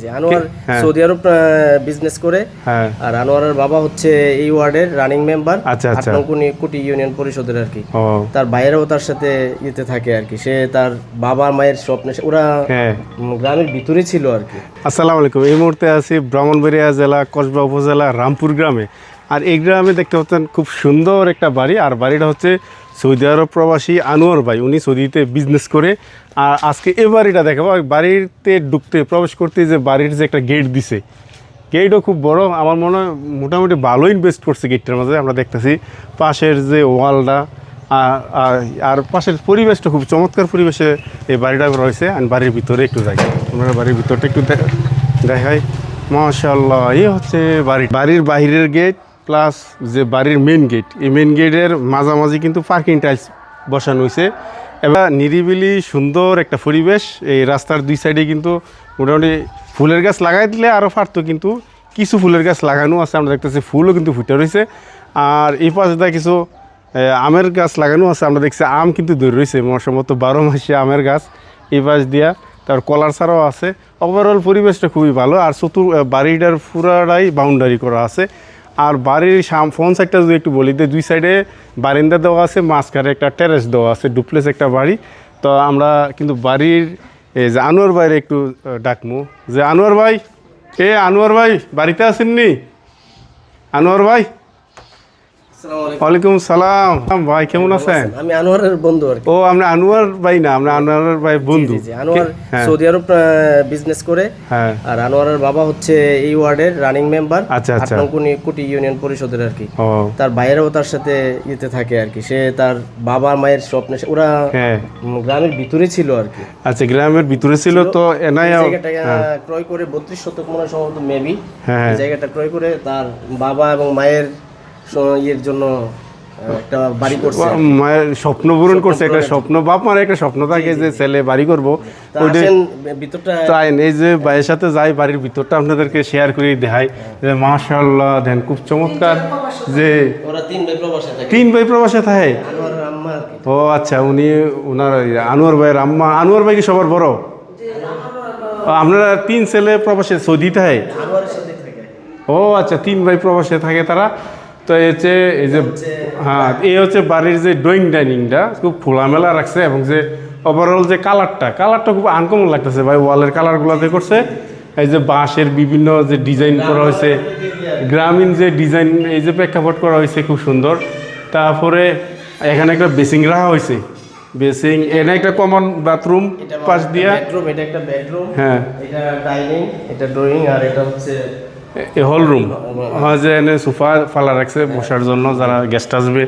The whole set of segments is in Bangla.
যে আনোয়ার হ্যাঁ। সৌদি আরব বিজনেস করে। হ্যাঁ। আর আনোয়ারের বাবা হচ্ছে এই ওয়ার্ডের রানিং মেম্বার। কোটি ইউনিয়ন পরিষদের আর কি। তার বাইরেও তার সাথে ইয়েতে থাকে আর কি। সে তার বাবা মায়ের স্বপ্নে ওরা হ্যাঁ। গ্রামের ভিতরে ছিল আর কি। আসসালামু আলাইকুম। এই মুহূর্তে আছি ব্রাহ্মণবাড়িয়া জেলা কসবা উপজেলা রামপুর গ্রামে। আর এই গ্রামে দেখতে পাচ্ছেন খুব সুন্দর একটা বাড়ি, আর বাড়িটা হচ্ছে সৌদি আরব প্রবাসী আনোয়ার ভাই। উনি সৌদিতে বিজনেস করে, আর আজকে এ বাড়িটা দেখাবো। বাড়িতে ঢুকতে, প্রবেশ করতে যে বাড়ির যে একটা গেট দিছে গেটও খুব বড়। আমার মনে হয় মোটামুটি ভালো ইনভেস্ট করছে গেটটার মাঝে। আমরা দেখতেছি পাশের যে ওয়ালটা, আর- পাশের পরিবেশটা খুব চমৎকার পরিবেশে এই বাড়িটা রয়েছে। আর বাড়ির ভিতরে একটু যাই আমরা বাড়ির ভিতরটা একটু দে- দেখাই। মাশাল্লাহ এই হচ্ছে বাড়ি। বাড়ির বাইরের গেট প্লাস যে বাড়ির মেন গেট এই মেন গেটের মাঝামাঝি কিন্তু পার্কিং টাইলস বসানো হয়েছে এবার নিরিবিলি সুন্দর একটা পরিবেশ, এই রাস্তার দুই সাইডে কিন্তু মোটামুটি ফুলের গাছ লাগাই দিলে আরও পারতো কিন্তু কিছু ফুলের গাছ লাগানো আছে, আমরা দেখতেছি ফুলও কিন্তু ফুটে রয়েছে আর এই পাশে দা কিছু আমের গাছ লাগানো আছে, আমরা দেখছি আম কিন্তু দূর রয়েছে মতো বারো মাসে আমের গাছ এই পাশ দিয়া। তার কলার ছাড়াও আছে। ওভারঅল পরিবেশটা খুবই ভালো, আর চতুর বাড়িটার পুরাটাই বাউন্ডারি করা আছে। আর বাড়ির সাম ফোন সাইডটা যদি একটু বলি দুই সাইডে বারিন্দা দেওয়া আছে, মাঝখানে একটা টেরেস দেওয়া আছে ডুপ্লেস একটা বাড়ি। তো আমরা কিন্তু বাড়ির, এই যে আনোয়ার ভাইয়ের একটু ডাকমু। যে আনোয়ার ভাই, এ আনোয়ার ভাই, বাড়িতে আসেননি আনোয়ার ভাই? ওয়ালাইকুম সালাম। ভাই কেমন আছেন? আমি আনোয়ারের বন্ধু আর ও আমরা আনোয়ার ভাই না আমরা আনোয়ার ভাই বন্ধু জি, জি, আনোয়ার হ্যাঁ। সৌদি আরব বিজনেস করে। হ্যাঁ। আর আনোয়ারের বাবা হচ্ছে এই ওয়ার্ডের রানিং মেম্বার আচ্ছা, আচ্ছা। কোটি ইউনিয়ন পরিষদের আর কি। তার বাইরেও তার সাথে ইয়েতে থাকে আর কি। সে তার বাবা মায়ের স্বপ্নে ওরা হ্যাঁ। গ্রামের ভিতরে ছিল আর কি। আচ্ছা গ্রামের ভিতরে ছিল তো এনাই এই ক্রয় করে বত্রিশ শতক মনে হয় সম্ভবত মেবি জায়গাটা ক্রয় করে তার বাবা এবং মায়ের ইয়ের জন্য একটা বাড়ি করছে। মায়ের স্বপ্ন পূরণ করছে একটা স্বপ্ন বাপ মার একটা স্বপ্ন থাকে যে ছেলে বাড়ি করব। ভিতরটা তাই এই যে ভাইয়ের সাথে যাই বাড়ির ভিতরটা আপনাদেরকে শেয়ার করে দেখাই। যে মাশাল্লাহ দেন খুব চমৎকার যে ওরা তিন ভাই প্রবাসে থাকে। তিন ভাই প্রবাসে থাকে? আনোয়ার আম্মা আর কি। ও আচ্ছা উনি ওনার আনোয়ার ভাইয়ের আম্মা। আনোয়ার ভাই কি সবার বড়? আপনারা তিন ছেলে প্রবাসে সৌদি থাকে। ও আচ্ছা তিন ভাই প্রবাসে থাকে তারা। তো এই হচ্ছে এই যে হ্যাঁ এই হচ্ছে বাড়ির যে ড্রয়িং ডাইনিংটা খুব খোলামেলা রাখছে এবং যে ওভারঅল যে কালারটা কালারটা খুব আনকমন লাগতেছে ভাই ওয়ালের কালারগুলোতে করছে এই যে বাঁশের বিভিন্ন যে ডিজাইন করা হয়েছে গ্রামীণ যে ডিজাইন এই যে প্রেক্ষাপট করা হয়েছে খুব সুন্দর। তারপরে এখানে একটা বেসিং রাখা হয়েছে। বেসিং এখানে একটা কমন বাথরুম পাশ দিয়া। বেডরুম এটা একটা বেডরুম হ্যাঁ। এটা ডাইনিং এটা ড্রয়িং আর এটা হচ্ছে হল রুম। যে এনে সোফা ফালা রাখছে বসার জন্য, যারা গেস্ট আসবে।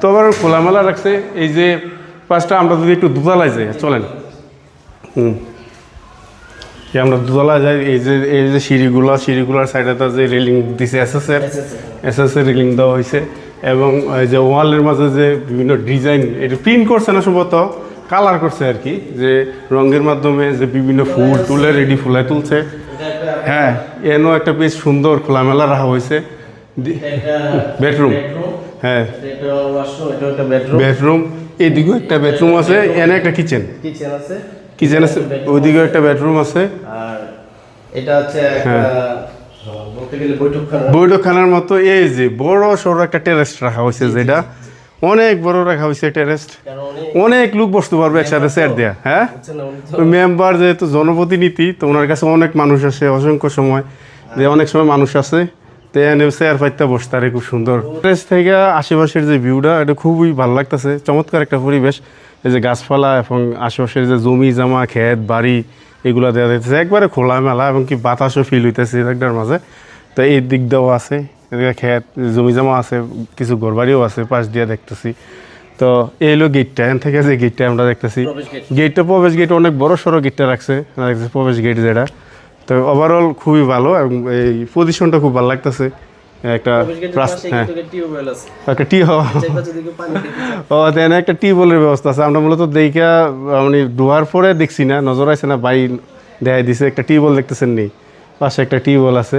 তো আবার খোলামেলা রাখছে। এই যে পাঁচটা, আমরা যদি একটু দুতলায় যাই, চলেন। হুম। আমরা দুতলায় যাই, এই যে এই যে সিঁড়িগুলো, সিঁড়িগুলোর সাইডে যে রেলিং দিছে এসএসের এসএসের রেলিং দেওয়া হয়েছে এবং এই যে ওয়ালের মাঝে যে বিভিন্ন ডিজাইন, এটা প্রিন্ট করছে না সম্ভবত কালার করছে আর কি। যে রঙের মাধ্যমে যে বিভিন্ন ফুল তুলে রেডি ফুলায় তুলছে। হ্যাঁ এনও একটা বেশ সুন্দর খোলামেলা রাখা হয়েছে। বেডরুম। হ্যাঁ। বেডরুম। এইদিকেও একটা বেডরুম আছে এনে একটা কিচেন কিচেন আছে। কিচেন আছে ওইদিকেও একটা বেডরুম আছে। আর এটা হচ্ছে হ্যাঁ। বৈঠকখানার। মতো এই যে বড় সড়ো একটা টেরেস রাখা হয়েছে যেটা। অনেক বড় রাখা হয়েছে টেরেস্ট অনেক লোক বসতে পারবে একসাথে সেট দেয়া হ্যাঁ? তো মেম্বার যেহেতু জনপ্রতিনিধি তো ওনার কাছে অনেক মানুষ আসে অসংখ্য সময়। যে অনেক সময় মানুষ আছে তো এনে চেয়ার পাইতে বসতে আরে খুব সুন্দর। প্লেস থেকে আশেপাশের যে ভিউটা এটা খুবই ভালো লাগতেছে চমৎকার একটা পরিবেশ। এই যে গাছপালা এবং আশেপাশের যে জমি জামা ক্ষেত বাড়ি এগুলো দেওয়া যাইতেছে। একবারে খোলামেলা এবং কি বাতাসও ফিল হইতেছে একটার মাঝে। তো এই দিক দিয়েও আছে। এদিকে ক্ষেত জমি জমা আছে কিছু ঘরবাড়িও আছে পাশ দিয়ে দেখতেছি। তো এই হলো গেটটা এখান থেকে যে গেটটা আমরা দেখতেছি। গেট গেটটা প্রবেশ গেট অনেক বড় সড়ো গেটটা রাখছে রাখছে প্রবেশ গেট যেটা। তো ওভারঅল খুবই ভালো এবং এই পজিশনটা খুব ভালো লাগতেছে। একটা হ্যাঁ। একটা টি খেতে ও দেন একটা টিউবওয়েলের ব্যবস্থা আছে। আমরা মূলত দেখা মানে ডোয়ার পরে দেখছি না নজর আছে না বাই দেখাই দিছে। একটা টিউবওয়েল দেখতেছেন নেই পাশে একটা টিউবওয়েল আছে।